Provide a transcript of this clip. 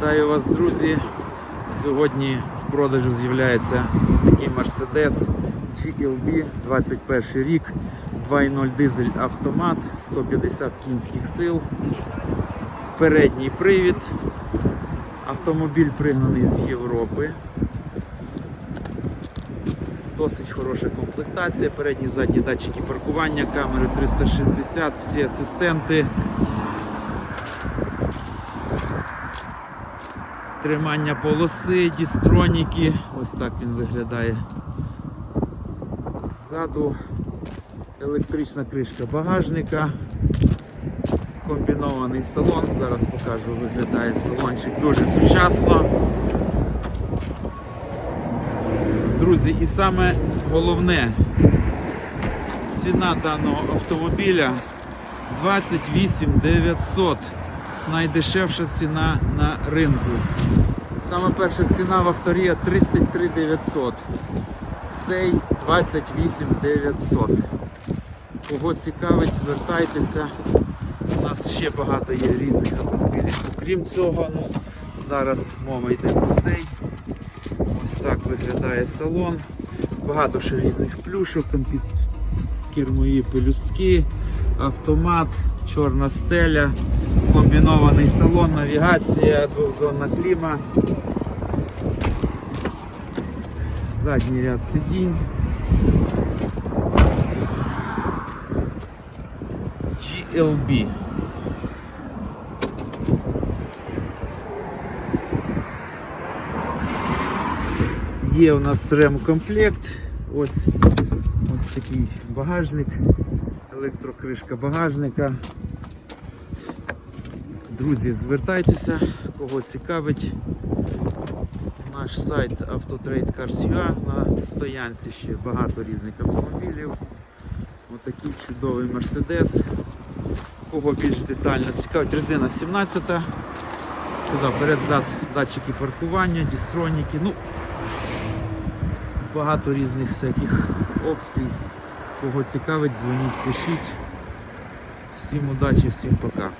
Вітаю вас, друзі! Сьогодні в продажу з'являється такий Mercedes GLB 21 рік, 2.0 дизель автомат, 150 кінських сил, передній привід. Автомобіль пригнаний з Європи. Досить хороша комплектація, передні задні датчики паркування, камери 360, всі асистенти. Тримання полоси, дістроніки. Ось так він виглядає. Ззаду електрична кришка багажника. Комбінований салон. Зараз покажу, виглядає салончик дуже сучасно. Друзі, і саме головне, ціна даного автомобіля 28 900. Найдешевша ціна на ринку. Саме перша ціна в авторія 33 900. Цей 28 900. Кого цікавить, звертайтеся. У нас ще багато є різних автомобілів. Окрім цього, ну, зараз мова йде про цей. Ось так виглядає салон. Багато ще різних плюшок, там під кермої пелюстки, автомат, чорна стеля, комбінований салон, навігація, двохзонна кліма, задній ряд сидінь. GLB. Є у нас ремкомплект. Ось ось такий багажник, електрокришка багажника. Друзі, звертайтеся, кого цікавить. Наш сайт Autotrade Cars.ua на стоянці ще багато різних автомобілів. Отакий чудовий Mercedes. Кого більш детально цікавить, резина 17 Сказав, перед-зад датчики паркування, дістроніки. Ну, багато різних всяких опцій. Кого цікавить, дзвоніть, пишіть. Всім удачі, всім пока.